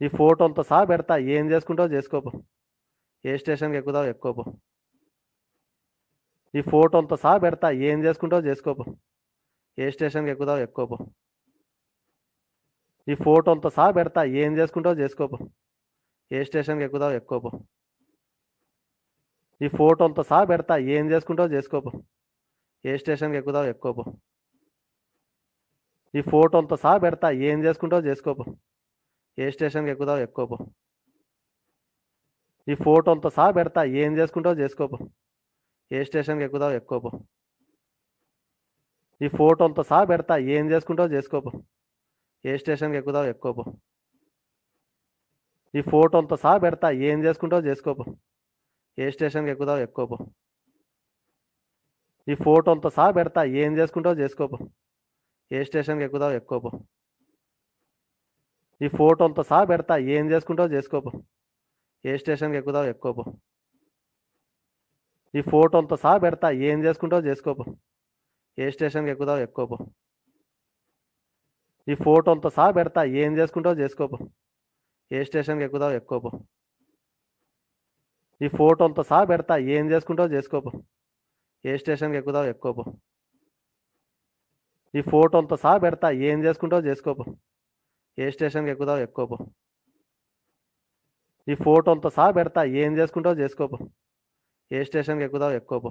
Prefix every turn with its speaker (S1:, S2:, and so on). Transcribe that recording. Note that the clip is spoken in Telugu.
S1: ఈ ఫోటోలతో సహా పెడతా. ఏం చేసుకుంటావు చేసుకోపో. ఏ స్టేషన్కి ఎక్కుతావు ఎక్కువపో. ఈ ఫోటోలతో సహా పెడతా. ఏం చేసుకుంటావు చేసుకోపో. ఏ స్టేషన్కి ఎక్కుతావు ఎక్కువపో. ఈ ఫోటోలతో సహా పెడతా. ఏం చేసుకుంటావు చేసుకోపో. ఏ స్టేషన్కి ఎక్కుతావు ఎక్కువపో. ఈ ఫోటోలతో సహా పెడతా. ఏం చేసుకుంటావు చేసుకోపో. ఏ స్టేషన్కి ఎక్కుతావు ఎక్కువపో. ఈ ఫోటోలతో సహా పెడతా. ఏం చేసుకుంటావు చేసుకోపో. ఏ స్టేషన్కి ఎక్కుతావు ఎక్కువపో. ఈ ఫోటోలతో సహా పెడతా. ఏం చేసుకుంటావు చేసుకోపో. ఏ స్టేషన్కి ఎక్కుతావు ఎక్కువపో. ఈ ఫోటోలతో సహా పెడతా. ఏం చేసుకుంటావు చేసుకోపో. ఏ స్టేషన్కి ఎక్కుతావు ఎక్కువపో. ఈ ఫోటోలతో సహా పెడతా. ఏం చేసుకుంటావు చేసుకోపో. ఏ స్టేషన్కి ఎక్కుతావు ఎక్కువపో. ఈ ఫోటోలతో సహా పెడతా. ఏం చేసుకుంటావు చేసుకోపో. ఏ స్టేషన్కి ఎక్కుతావు ఎక్కువపో. ఈ ఫోటోలతో సహా పెడతా. ఏం చేసుకుంటావు చేసుకోపో. ఏ స్టేషన్కి ఎక్కుతావు ఎక్కువపో. ఈ ఫోటోలతో సహా పెడతా. ఏం చేసుకుంటావు చేసుకోపో. ఏ స్టేషన్కి ఎక్కుతావు ఎక్కువపో. ఈ ఫోటోలతో సహా పెడతా. ఏం చేసుకుంటావు చేసుకోపో. ఏ స్టేషన్కి ఎక్కుతావు ఎక్కువపో. ఈ ఫోటోలతో సహా పెడతా. ఏం చేసుకుంటావు చేసుకోపో. ఏ స్టేషన్కి ఎక్కుతావు ఎక్కువపో. ఈ ఫోటోలతో సహా పెడతా. ఏం చేసుకుంటావు చేసుకోపో. ఏ స్టేషన్కి ఎక్కుతావు ఎక్కువపో ఈ ఫోటోలతో సహా పెడతా. ఏం చేసుకుంటావు చేసుకోపో. ఏ స్టేషన్కి ఎక్కుతావు ఎక్కువపో